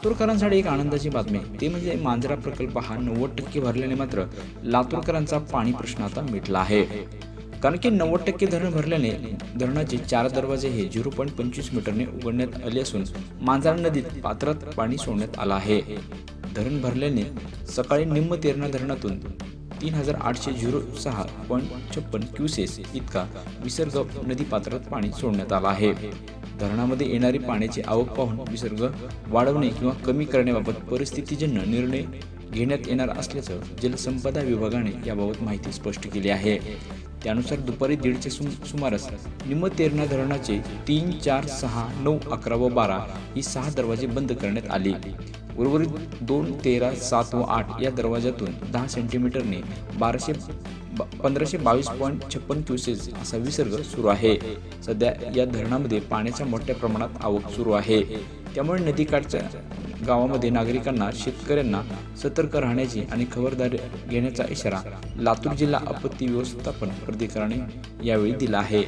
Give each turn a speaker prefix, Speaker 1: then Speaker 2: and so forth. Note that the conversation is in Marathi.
Speaker 1: लातूरकरांसाठी एक आनंदाची बातमी ते म्हणजे मांजरा प्रकल्प हा नव्वद टक्के भरल्याने मात्र लातूरकरांचा पाणी प्रश्न आता मिटला आहे. कारण की नव्वद टक्के धरण भरल्याने धरणाचे चार दरवाजे हे झिरो पॉईंट पंचवीस मीटरने उघडण्यात आले असून मांजरा नदीत पात्रात पाणी सोडण्यात आलं आहे. धरण भरल्याने सकाळी निम्म तेरणा धरणातून तीन हजार आठशे झिरो सहा पॉईंट छप्पन क्युसेस इतका विसर्ग नदीपात्रात पाणी सोडण्यात आला आहे. धरणामध्ये येणारी पाण्याची आवक पाहून विसर्ग वाढवणे किंवा कमी करण्याबाबत परिस्थितीजन्य निर्णय घेण्यात येणार असल्याचं जलसंपदा विभागाने याबाबत माहिती स्पष्ट केली आहे. त्यानुसार दुपारी दीडच्या सुम सुमारास निमतेरणा धरणाचे तीन चार सहा नऊ अकरा व बारा ही सहा दरवाजे बंद करण्यात आले. उर्वरित दोन तेरा सात व आठ या दरवाजातून दहा सेंटीमीटरने बाराशे पंधराशे बावीस पॉईंट छप्पन क्युसेस असा विसर्ग सुरू आहे. सध्या या धरणामध्ये पाण्याच्या मोठ्या प्रमाणात आवक सुरू आहे. त्यामुळे नदीकाठच्या गावामध्ये नागरिकांना शेतकऱ्यांना सतर्क राहण्याची आणि खबरदारी घेण्याचा इशारा लातूर जिल्हा आपत्ती व्यवस्थापन प्राधिकरणाने यावेळी दिला आहे.